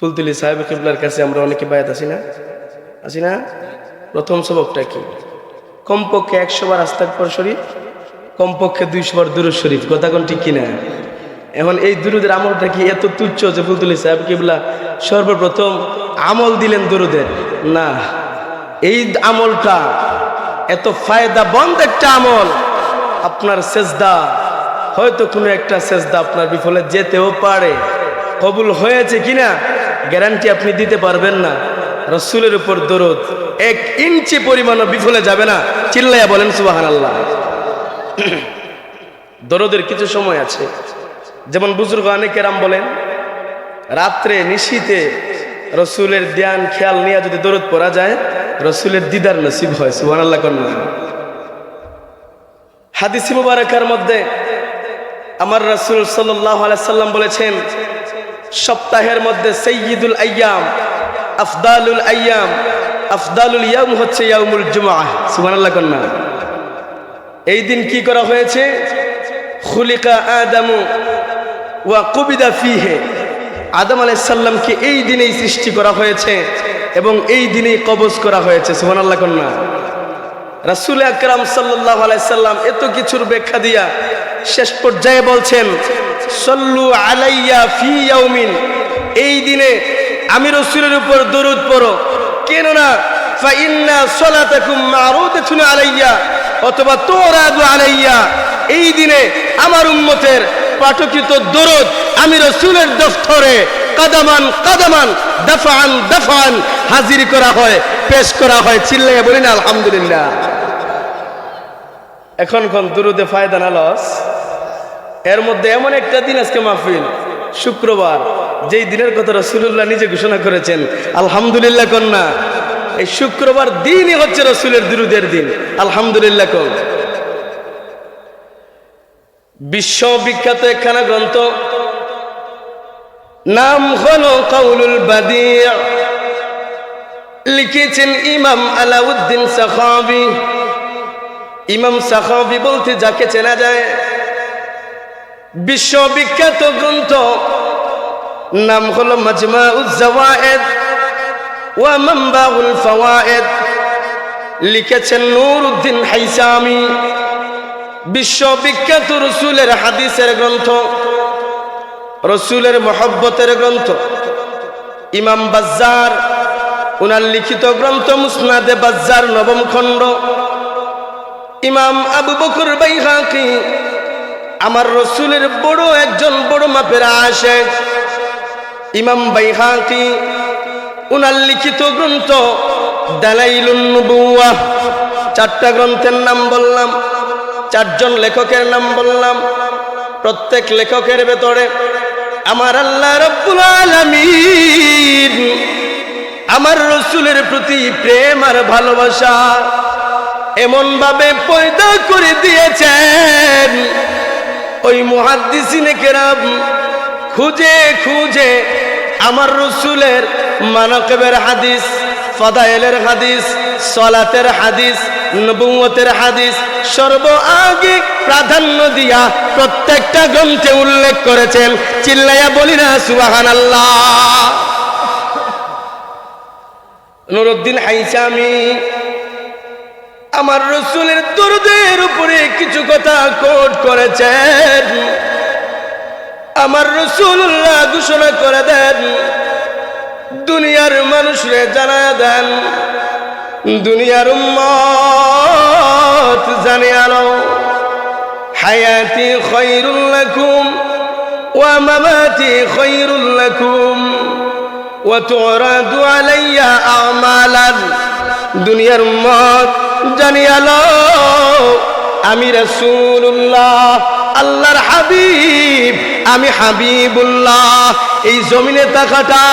ফুলতুলি সাহেব কিবলার কাছে আমরা অনেকে বায়াত আছি না? আছি না? প্রথম সবকটা কি? কমপক্ষে একশো বার আস্তাক পর শরীফ, কমপক্ষে দুইশো বার দুরুদ শরীফ। কথা কোন ঠিক কিনা? এখন এই দুরুদের আমলটা কি এত তুচ্ছ যে ফুলতুলি সাহেব কিবলা সর্বপ্রথম আমল দিলেন দুরুদের? না। এই আমলটা এত ফায়দা বন্ধ একটা আমল। আপনার সেজদা, হয়তো কোনো একটা সেজদা আপনার বিফলে যেতেও পারে। কবুল হয়েছে কিনা? গ্যারান্টি আপনি দিতে পারবেন না। রসুলের উপর দরদ। এক ইঞ্চি পরিমাণও বিফলে যাবে না। চিল্লাইয়া বলেন সুবাহান আল্লাহ দরদের কিছু সময় আছে। যেমন বুজুর্গ অনেকেরাম বলেন, রাত্রে নিশীতে রসুলের ধ্যান, খেয়াল নিয়ে যদি দরদ পড়া যায়, রসুলের দিদার নসিব হয় সুবাহ আল্লাহ কন্যা হাদিসি মুবারকার মধ্যে আমার রসুল সাল্লাহ সাল্লাম বলেছেন সপ্তাহের মধ্যে সৈয়দুল আয়াম, আফদালুল আয়াম, আফদালুল ইয়াম হচ্ছে ইয়ামুল জুমা সুবহানাল্লাহ কন্যা এই দিন কি করা হয়েছে? খুলিকা আদামু ওয়া কুবিদা ফিহে। আদম আলাইসাল্লামকে এই দিনেই সৃষ্টি করা হয়েছে এবং এই দিনেই কবজ করা হয়েছে। সুবহানাল্লাহ কন্যা রাসুল আকরাম সাল্লাহ আলাইসাল্লাম এত কিছুর ব্যাখ্যা দিয়া শেষ পর্যায়ে বলছেন সল্লু আলাইয়া ফি ইয়াউমিন। এই দিনে আমি রসুলের উপর দরুদ পড়ো। কেননা, ফাইন্না সলাতাকুম মারুদাতুন আলাইয়া অথবা তোরাদু আলাইয়া। এই দিনে আমার উম্মতের পাঠকিত দরুদ আমি রসুলের দফতরে কাদামান কাদামান দফান দফান হাজির করা হয়, পেশ করা হয়। চিল্লাইয়া বলি না, আলহামদুলিল্লাহ। এখন কোন দুরুদে ফায়দা না লস? এর মধ্যে এমন একটা দিন আজকে মাহফিল, শুক্রবার। যেই দিনের কথা রসুল্লাহ নিজে ঘোষণা করেছেন, আলহামদুলিল্লাহ কন্যা। এই শুক্রবার দিনই হচ্ছে রসুলের দুরুদের দিন, আলহামদুলিল্লাহ কন বিশ্ববিখ্যাত একখানা গ্রন্থ, নাম হলো কাউলুল বাদিয়া লিখেছেন ইমাম আলাউদ্দিন সাখাবি। ইমাম সাখাবি বলতে যাকে চেনা যায় বিশ্ববিখ্যাত গ্রন্থ নাম হল মাজমা উজ্জাওয়ায়েদ ওয়া মামবাউল ফাওয়ায়েদ। লিখেছেন নূর উদ্দিন হাইসামি। বিশ্ববিখ্যাত রসুলের হাদিসের গ্রন্থ, রসুলের মহব্বতের গ্রন্থ। ইমাম বাজ্জার, উনার লিখিত গ্রন্থ মুসনাদে বাজ্জার নবম খণ্ড। ইমাম আবু বকর বাইহাকি আমার রসুলের বড় একজন বড় মাপের আসে ইমাম বাই বাইহাকি, উনার লিখিত গ্রন্থ দালাইলুন নবুয়া চারটা গ্রন্থের নাম বললাম, চারজন লেখকের নাম বললাম, প্রত্যেক লেখকের ভেতরে আমার আল্লাহ রব্বুল আলামিন আমার রসুলের প্রতি প্রেম আর ভালোবাসা এমন ভাবে পয়দা করে দিয়েছেন। ওই মুহাদ্দিসিনে কেরাম খুঁজে খুঁজে আমার রসুলের মানকেবের হাদিস, ফদায়েলের হাদিস, সলাতের হাদিস নবুয়তের হাদিস সর্ব আগে প্রাধান্য দিয়া প্রত্যেকটা গ্রন্থে উল্লেখ করেছেন। চিল্লাইয়া বলি না সুবাহান আল্লাহ নুরুদ্দিন হাইসামি আমার রসুলের দরদের উপরে কিছু কথা কোট করেছেন। আমার রসুল্লাহ ঘোষণা করে দেন, দুনিয়ার মানুষরে জানা দেন, দুনিয়ার উম্মত জানে আলো হায়াতি খৈরুল লাকুম ওয়া মামাতি খৈরুল লাকুম ওয়া তুরাদু আলাইয়া আমালান। দুনিয়ার উম্মত জানিয়ালো, আমি রাসূলুল্লাহ, আল্লাহর হাবিব, আমি হাবিবুল্লাহ। এই জমিনে থাকাটা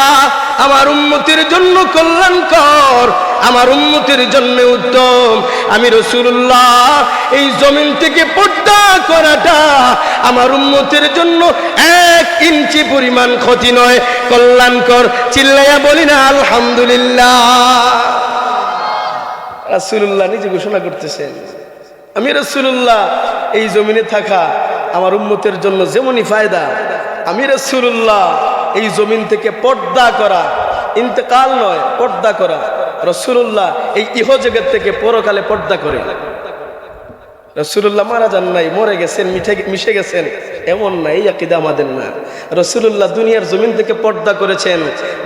আমার উন্মতির জন্য কল্যাণকর, আমার উন্মতির জন্য উত্তম। আমি রসুল্লাহ এই জমিন থেকে পর্দা করাটা আমার উন্মতির জন্য এক ইঞ্চি পরিমাণ ক্ষতি নয়, কল্যাণকর। চিল্লাইয়া বলি না, আলহামদুলিল্লাহ। রাসুল্লাহ নিজে ঘোষণা করতেছেন, আমি রসুল্লাহ এই জমিনে থাকা আমার উম্মতের জন্য যেমনই ফায়দা, আমি রসুল্লাহ এই জমিন থেকে পর্দা করা, ইন্তেকাল নয়, পর্দা করা। রসুল্লাহ এই ইহজগৎ থেকে পরকালে পর্দা করে। রসুল্লাহ মারা যান নাই, মরে গেছেন, মিঠে, মিশে গেছেন, এমন না এই আকিদা আমাদের না। রসুল্লাহ দুনিয়ার জমিন থেকে পর্দা করেছেন।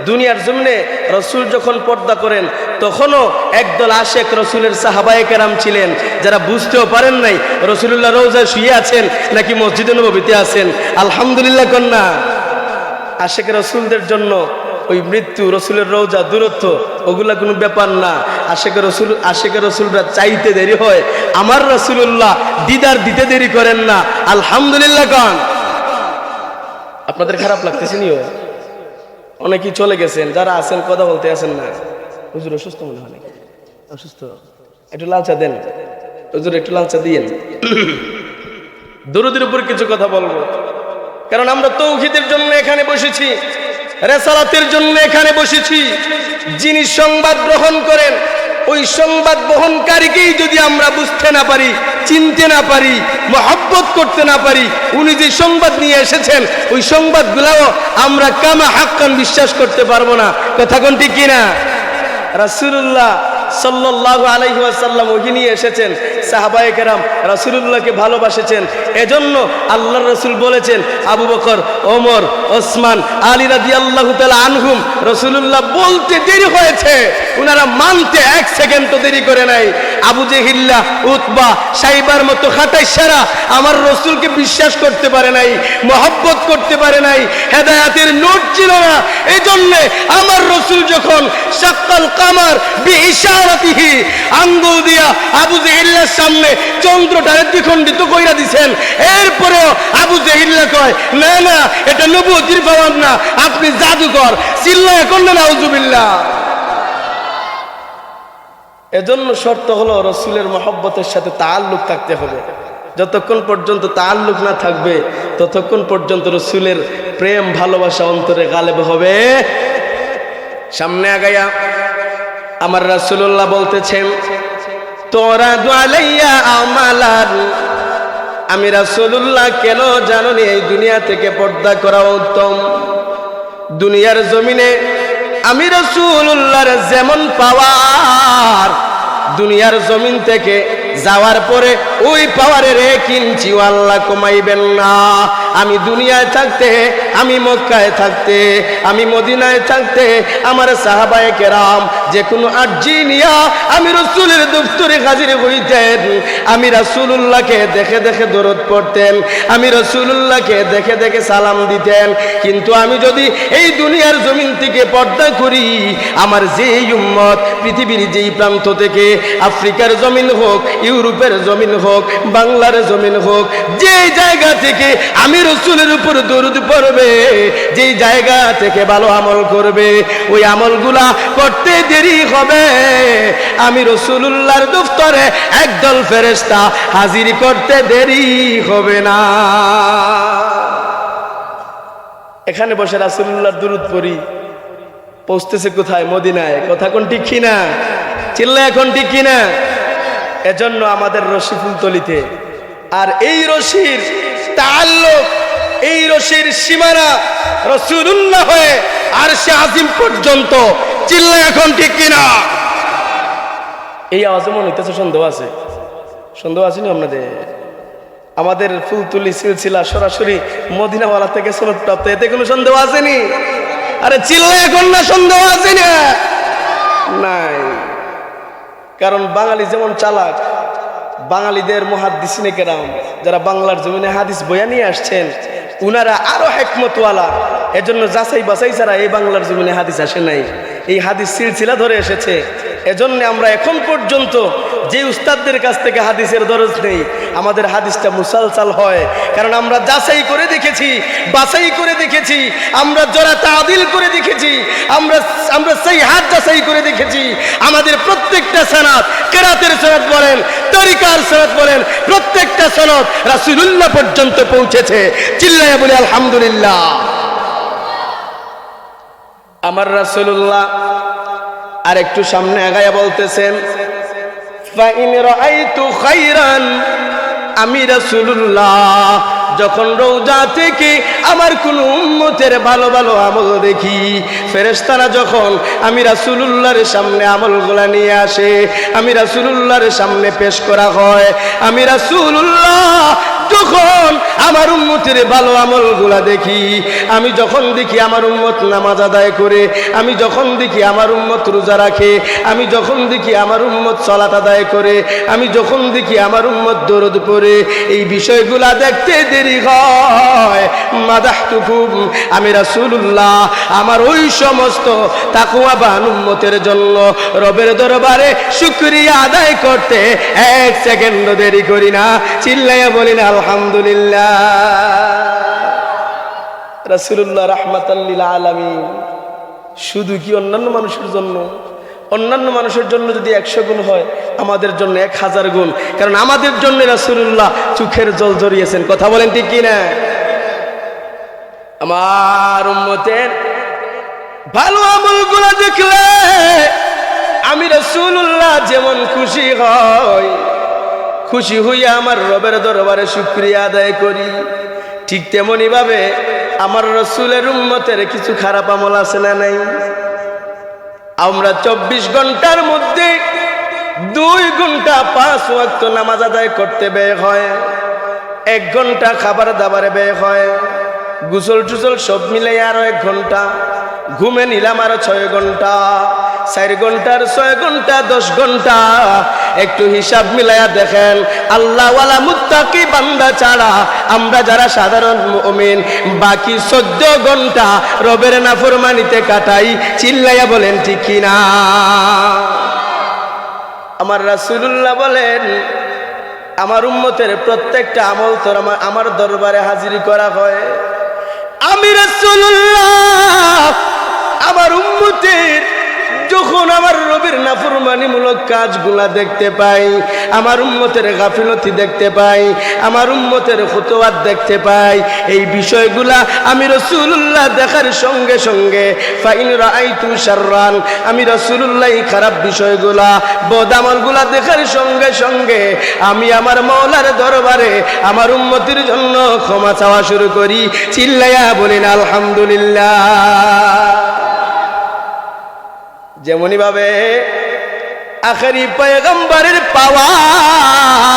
দুনিয়ার জমিনে রসুল যখন পর্দা করেন, তখনও একদল আশেক রসুলের সাহাবায়ে কেরাম ছিলেন। যারা বুঝতেও পারেন নাই রসুল্লাহ রোজায় শুয়ে আছেন নাকি মসজিদে নবীতে আছেন। আলহামদুলিল্লাহ কন্যা, আশেক রসুলদের জন্য ওই মৃত্যু, রসুলের রোজা, দূরত্ব, ওগুলা কোনো ব্যাপার না। আশেকের রসুল আশেকের রসুলরা চাইতে দেরি হয়। আমার রসুল্লাহ দিদার দিতে দেরি করেন না। আলহামদুলিল্লাহ কন। আপনাদের খারাপ লাগতেছে নিও। অনেকেই চলে গেছেন যারা আছেন কথা বলতে আছেন না। হুজুর অসুস্থ মনে হয় নাকি? অসুস্থ। একটু লালচা দেন। হুজুর একটু লালচা দিয়েন। দরুদের উপর কিছু কথা বলব। কারণ আমরা তৌহিদের জন্য এখানে বসেছি রেসালাতের জন্য এখানে বসেছি। যিনি সংবাদ গ্রহণ করেন ওই সংবাদ বহনকারীকেই যদি আমরা বুঝতে না পারি, চিনতে না পারি, মহব্বত করতে না পারি, উনি যে সংবাদ নিয়ে এসেছেন, ওই সংবাদগুলাও আমরা কামা হাক্কান বিশ্বাস করতে পারব না। কথা কোনটি কিনা? রাসূলুল্লাহ সাল্লাল্লাহু আলাইহি ওয়াসাল্লাম ওহি নিয়ে এসেছেন। সাহাবায়ে কেরাম রাসূলুল্লাহকে ভালোবাসেছেন। এজন্য আল্লাহর রাসূল বলেছেন, আবু বকর, ওমর, ওসমান, আলী রাদিয়াল্লাহু তাআলা আনহুম, রাসূলুল্লাহ বলতে দেরি হয়েছে। উনারা মানতে এক সেকেন্ড তো দেরি করে নাই। আবু জেহিল্লা, উতবা, সাইবার মতো খাতাই সারা আমার রসুলকে বিশ্বাস করতে পারে নাই, মহব্বত করতে পারে নাই, হেদায়াতের নোট ছিল না। এই জন্যে আমার রসুল যখন সাক্কাল কামার বি ইশারাতিহি আঙ্গুল দিয়া আবু জেহিল্লার সামনে কইরা দিছেন। এরপরেও আবু জেহিল্লা কয়, না না, এটা না, আপনি জাদুকর, চিল্লায় করলেন আউজুবিল্লাহ এজন্য শর্ত হলো রসুলের মহব্বতের সাথে তাল্লুক থাকতে হবে। যতক্ষণ পর্যন্ত তাল্লুক না থাকবে, ততক্ষণ পর্যন্ত রসুলের প্রেম, ভালোবাসা অন্তরে গালেব হবে। সামনে আগাইয়া আমার রাসুল্লাহ বলতেছেন, তোরা দোয়ালাইয়া আমালার আমি রাসুল্লাহ কেন জানি এই দুনিয়া থেকে পর্দা করা উত্তম? দুনিয়ার জমিনে আমি রসুল্লাহর যেমন পাওয়ার, দুনিয়ার জমিন থেকে যাওয়ার পরে ওই পাওয়ারের এক ইঞ্চিও আল্লাহ কমাইবেন না। আমি দুনিয়ায় থাকতে, আমি মক্কায় থাকতে, আমি মদিনায় থাকতে, আমার সাহাবায়ে কেরাম যে কোনো আর্জি নিয়া আমি রসুলের দপ্তরে হাজির হইতেন। আমি রসুল্লাহকে দেখে দেখে দরদ পড়তেন, আমি রসুল্লাহকে দেখে দেখে সালাম দিতেন। কিন্তু আমি যদি এই দুনিয়ার জমিন থেকে পর্দা করি, আমার যেই উম্মত, পৃথিবীর যেই প্রান্ত থেকে, আফ্রিকার জমিন হোক, ইউরোপের জমিন হোক, বাংলার জমিন হোক যে জায়গা থেকে আমি রসুলের উপর দরুদ পড়বে, যেই জায়গা থেকে ভালো আমল করবে, ওই আমলগুলা করতে দেরি হবে। আমি রসুল্লাহর দফতরে একদল ফেরেস্তা হাজির করতে দেরি হবে না। এখানে বসে রাসুল্লাহর দুরুদ পড়ি। পৌঁছতেছে কোথায়? মদিনায়। কথা কোন ঠিক কিনা? চিল্লা এখন ঠিক কিনা? এজন্য আমাদের রশি ফুলতলিতে আর এই রশির তাল্লুক এই রশির সীমানা রসুল্লাহ হয়ে আর সে আজিম পর্যন্ত। চিল্লা এখন ঠিক কিনা? এই আওয়াজে মনে হইতেছে সন্দেহ আছে। সন্দেহ আছে না আপনাদের? আমাদের ফুলতুলি সিলসিলা সরাসরি মদিনাওয়ালা থেকে সনদ প্রাপ্ত এতে কোনো সন্দেহ আসেনি আরে চিল্লা এখন না, সন্দেহ আছে না? নাই। কারণ বাঙালি যেমন চালাক বাঙালিদের মহাদিসিনে কেরাম, যারা বাংলার জমিনে হাদিস বয়া নিয়ে আসছেন, উনারা আরও হেকমতওয়ালা। এজন্য যাচাই বাছাই ছাড়া এই বাংলার জমিনে হাদিস আসে নাই। এই হাদিস সিলসিলা ধরে এসেছে। এজন্য আমরা এখন পর্যন্ত যে উস্তাদদের কাছ থেকে হাদিসের দরজ নেই, আমাদের হাদিসটা মুসালসাল হয়। কারণ আমরা যাচাই করে দেখেছি, বাছাই করে দেখেছি, আমরা জোড়া তাদিল করে দেখেছি, আমরা আমরা সেই হাত যাচাই করে দেখেছি। আমাদের প্রত্যেকটা সনাত কেরাতের সনদ বলেন, তরিকার সনদ বলেন, প্রত্যেকটা সনদ রাসুলুল্লাহ পর্যন্ত পৌঁছেছে। চিল্লায় বলে, আলহামদুলিল্লাহ। আমার রাসুলুল্লাহ আর একটু সামনে আগায়া বলতেছেন আমি রাসূলুল্লাহ, যখন রৌজা থেকে আমার কোন উম্মতের ভালো ভালো আমল দেখি, ফেরেশতারা যখন আমি রাসূলুল্লাহর সামনে আমলগুলা নিয়ে আসে, আমি রাসূলুল্লাহর সামনে পেশ করা হয়, আমি রাসূলুল্লাহ যখন আমার উম্মতের ভালো আমলগুলা দেখি, আমি যখন দেখি আমার উম্মত নামাজ আদায় করে, আমি যখন দেখি আমার উম্মত রোজা রাখে, আমি যখন দেখি আমার উম্মত সলাত আদায় করে, আমি যখন দেখি আমার উম্মত দরদ পড়ে, এই বিষয়গুলা দেখতে দেরি হয়। মাদাহতুকুম, আমি রাসূলুল্লাহ, আমার ওই সমস্ত তাকুয়াবান উম্মতের জন্য রবের দরবারে শুকরিয়া আদায় করতে এক সেকেন্ড দেরি করি না। চিল্লাইয়া বলি না আলহামদুলিল্লাহ। রাসূলুল্লাহ রাহমাতাল্লিল আলামিন। শুধু কি অন্যান্য মানুষের জন্য? অন্যান্য মানুষের জন্য যদি একশো গুণ হয়, আমাদের জন্য এক হাজার গুণ। কারণ আমাদের জন্য রাসূলুল্লাহ চোখের জল জড়িয়েছেন কথা বলেন ঠিক কিনা? আমার উম্মতের ভালো আমলগুলো দেখলে আমি রাসূলুল্লাহ যেমন খুশি হয় খুশি হইয়া আমার রবের দরবারে শুক্রিয়া আদায় করি। ঠিক তেমনি ভাবে আমার রসুলের উন্মতের কিছু খারাপ আমল আছে না নাই? আমরা চব্বিশ ঘণ্টার মধ্যে দুই ঘণ্টা পাঁচ ওয়াক্ত নামাজ আদায় করতে ব্যয় হয়। এক ঘণ্টা খাবার দাবারে ব্যয় হয়। গুসল টুসল সব মিলে আরও এক ঘণ্টা। ঘুমে নিলাম আরও ছয় ঘণ্টা। চার ঘণ্টার, ছয় ঘণ্টা, দশ ঘণ্টা। একটু হিসাব মিলাইয়া দেখেন, আল্লাহওয়ালা মুত্তাকি বান্দা ছাড়া আমরা যারা সাধারণ মুমিন, বাকি চোদ্দ ঘণ্টা রবের নাফরমানিতে কাটাই, চিল্লাইয়া বলেন, ঠিক কিনা আমার রাসূলুল্লাহ বলেন, আমার উম্মতের প্রত্যেকটা আমল তোর আমার আমার দরবারে হাজির করা হয়। আমি রাসূলুল্লাহ, আমার উম্মতের যখন আমার রবির নাফরমানিমূলক কাজগুলা দেখতে পাই, আমার উম্মতের গাফিলতি দেখতে পাই, আমার উম্মতের খুতোয়াত দেখতে পাই, এই বিষয়গুলা আমি রসুল্লাহ দেখার সঙ্গে সঙ্গে, ফাইন রাইতু শাররান, আমি রসুল্লাহ খারাপ বিষয়গুলা বদামলগুলা দেখার সঙ্গে সঙ্গে, আমি আমার মৌলার দরবারে আমার উন্মতির জন্য ক্ষমা চাওয়া শুরু করি। চিল্লাইয়া বলেন, আলহামদুলিল্লাহ। যেমনই ভাবে আখেরি পয়গম্বরের পাওয়ার,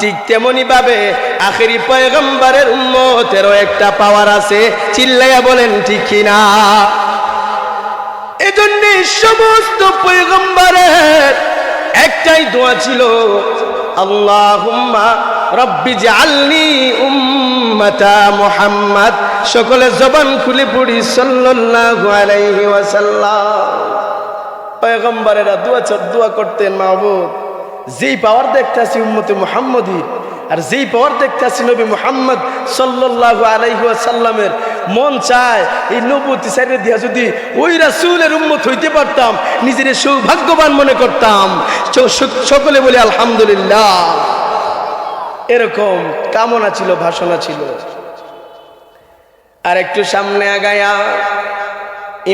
ঠিক তেমনি ভাবে আখেরি পয়গম্বরের উম্মতেরও একটা পাওয়ার আছে। চিল্লাইয়া বলেন, ঠিক কিনা? এজন্য সমস্ত পয়গম্বরের একটাই দোয়া ছিল, আল্লাহুম্মা রব্বি জাআলনি উম্মাতা মুহাম্মদ, সকলে জবান খুলে পড়ি, সাল্লাল্লাহু আলাইহি ওয়াসাল্লাম। পয়গম্বরেরা দোয়া দোয়া করতেন, মাহবুব। যেই পাওয়ার দেখতেছি উম্মতে মুহাম্মদী আর যেই পাওয়ার দেখতেছি নবী মুহাম্মদ সাল্লাল্লাহু আলাইহি ওয়াসাল্লামের, মন চায় এই নবতী সাইডে দিয়া যদি ওই রাসূলের উম্মত হইতে পারতাম, নিজের সৌভাগ্যবান মনে করতাম। সকলে বলি আলহামদুলিল্লাহ। এরকম কামনা ছিল, ভাষণা ছিল। আর একটু সামনে আগায়া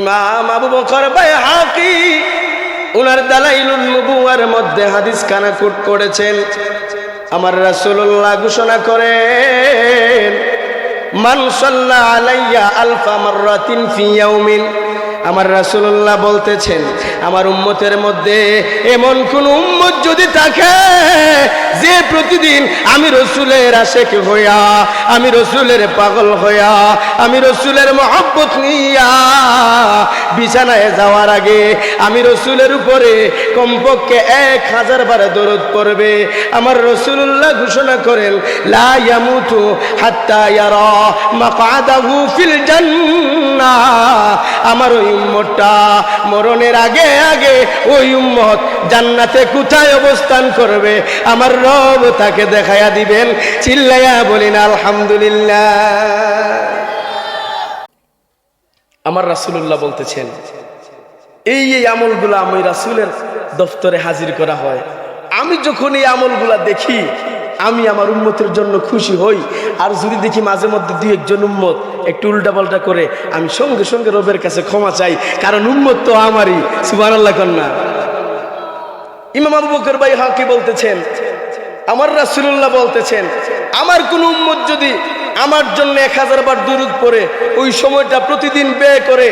ইমাম আবু বকর ভাই হাকি উনার দালাইলুল নবুয়ার মধ্যে হাদিস খানা কুট করেছেন। আমার রাসূলুল্লাহ ঘোষণা করেন, মান সাল্লা আলাইয়া আলফা মাররাতিন ফি ইয়াউমিন। আমার রাসূলুল্লাহ বলতেছেন, আমার উম্মতের মধ্যে এমন কোন উম্মত যদি থাকে, যে প্রতিদিন আমি রসুলের আশেক হইয়া, আমি রসুলের পাগল হইয়া, আমি রসুলের মহব্বত নিয়া বিছানায় যাওয়ার আগে আমি রসুলের উপরে কমপক্ষে এক হাজার বার দরদ পড়বে। আমার রসুল্লাহ ঘোষণা করেন, লা ইয়ামুতু হাত্তা ইয়ারা মাকাদাহু ফিল জান্নাহ। আমার ওই উম্মতটা মরণের আগে আগে ওই উম্মত জান্নাতে কোথায় অবস্থান করবে? আমার রব তাকে দেখায়া দিবেন, চিল্লাইয়া বলিন, আলহামদুলিল্লাহ। আমার রাসূলুল্লাহ বলতেছেন, এই এই আমলগুলো আমি রাসূলের দফতরে হাজির করা হয়। আমি যখন এই আমলগুলা দেখি আমি আমার উম্মতের জন্য খুশি হই। আর যদি দেখি মাঝে মধ্যে দুই একজন উন্মত একটু উল্টাপাল্টা করে, আমি সঙ্গে সঙ্গে রবের কাছে ক্ষমা চাই, কারণ উম্মত তো আমারই। সুবহানাল্লাহ কন্যা। ইমাম আবু বকর ভাই হাকি বলতেছেন, আমার রাসুল্লাহ বলতেছেন, আমার কোন উম্মত যদি আমার জন্য এক হাজার বার দরুদ পড়ে, ওই সময়টা প্রতিদিন ব্যয় করে,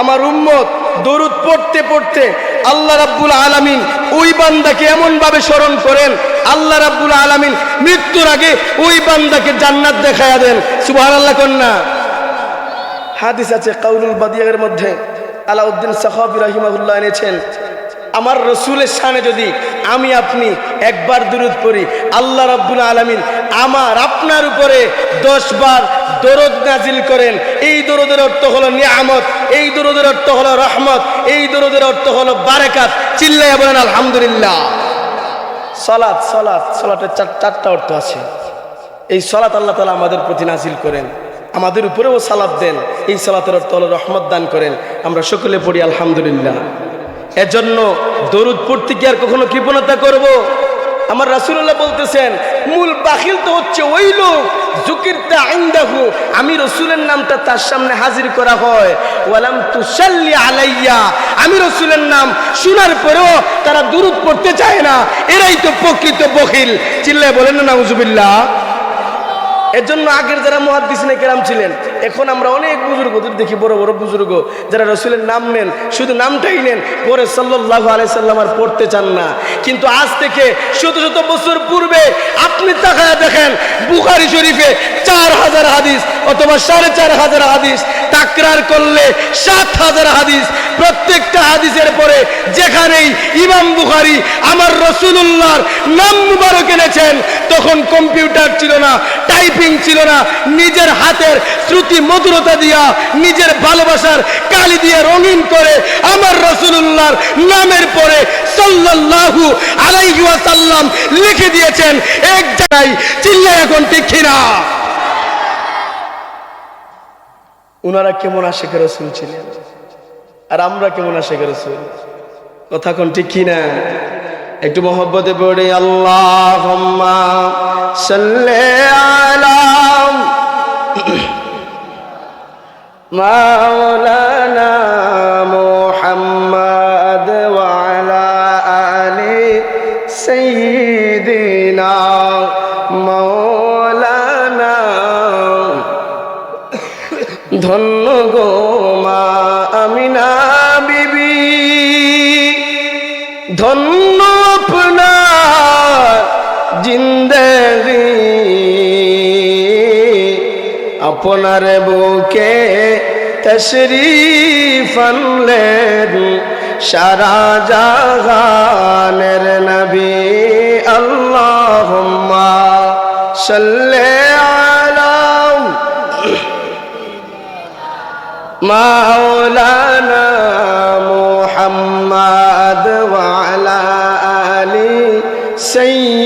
আমার উম্মত দরুদ পড়তে পড়তে আল্লাহ রাব্বুল আলামিন ওই বান্দাকে এমন ভাবে স্মরণ করেন, আল্লাহ রাব্বুল আলামিন মৃত্যুর আগে ওই বান্দাকে জান্নাত দেখায়া দেন। সুবহানাল্লাহ কন্যা। হাদিস আছে কাউলুল বাদিয়ার মধ্যে, আলাউদ্দিন সাহাবি রাহিমাহুল্লাহ এনেছেন, আমার রসুলের সামনে যদি আমি আপনি একবার দরুদ পড়ি, আল্লাহ রাব্বুল আলামিন আমার আপনার উপরে দশ বার দরদ নাজিল করেন। এই দরদের অর্থ হলো নিয়ামত, এই দরদের অর্থ হলো রহমত, এই দরদের অর্থ হলো বারেকাত। চিল্লাইয়া বলেন, আলহামদুলিল্লাহ। সলাৎ সলাৎ সলাটের চার, চারটা অর্থ আছে। এই সলাৎ আল্লাহ তালা আমাদের প্রতি নাজিল করেন। আমাদের উপরেও সালাদ দেন। এই সালাতের অর্থ হলো রহমত দান করেন। আমরা সকলে পড়ি, আলহামদুলিল্লাহ। এজন্য দরুদ পড়তে কি আর কখনো কৃপণতা করব। আমার রাসুল্লাহ বলতেছেন, মূল বাকিল তো হচ্ছে ওই লোক জুকিরটা আইন্দাহু আমি রসুলের নামটা তার সামনে হাজির করা হয়। ওয়ালাম তুসাল্লি আলাইয়া। আমি রসুলের নাম শোনার পরেও তারা দূরত পড়তে চায় না। এরাই তো প্রকৃত বকিল চিল্লায় বলেন না, নাউজুবিল্লাহ। এর জন্য আগের যারা মহাদিসিনে কেরাম ছিলেন, এখন আমরা অনেক বুজুর্গদের দেখি বড় বড় বুজুর্গ, যারা রসুলের নাম নেন, শুধু নামটাই নেন, পরে সাল্লাহ আলাইসাল্লাম আর পড়তে চান না। কিন্তু আজ থেকে শত শত বছর পূর্বে আপনি তাকায় দেখেন, বুখারি শরীফে চার হাজার হাদিস অথবা সাড়ে চার হাজার হাদিস তাকরার করলে সাত হাজার হাদিস। প্রত্যেকটা হাদিসের পরে যেখানেই ইমাম বুখারি আমার রসুল্লাহর নাম মুবারক এনেছেন, তখন কম্পিউটার ছিল না, টাইপিং ছিল না। নিজের হাতের শ্রুতি মধুরতা দিয়া, নিজের ভালোবাসার কালি দিয়ে রঙিন করে আমার রসুল্লাহর নামের পরে সাল্লাল্লাহু আলাইহি ওয়াসাল্লাম লিখে দিয়েছেন, এক জায়গায় চিল্লা এখন কিনা। উনারা কেমন আশেখ রসুল ছিলেন? আর আমরা কেমন আশেখ রসুল? কথা কোন ঠিক কিনা? একটু মহব্বতে পড়ে আল্লাহ মাওলানা আপনার বুকে তশরিফ আনলেন সারা জাগানের নবী আল্লাহ সাল্লে আলাম মাওলানা মুহাম্মদ ওয়ালা আলী সাইয়্যিদ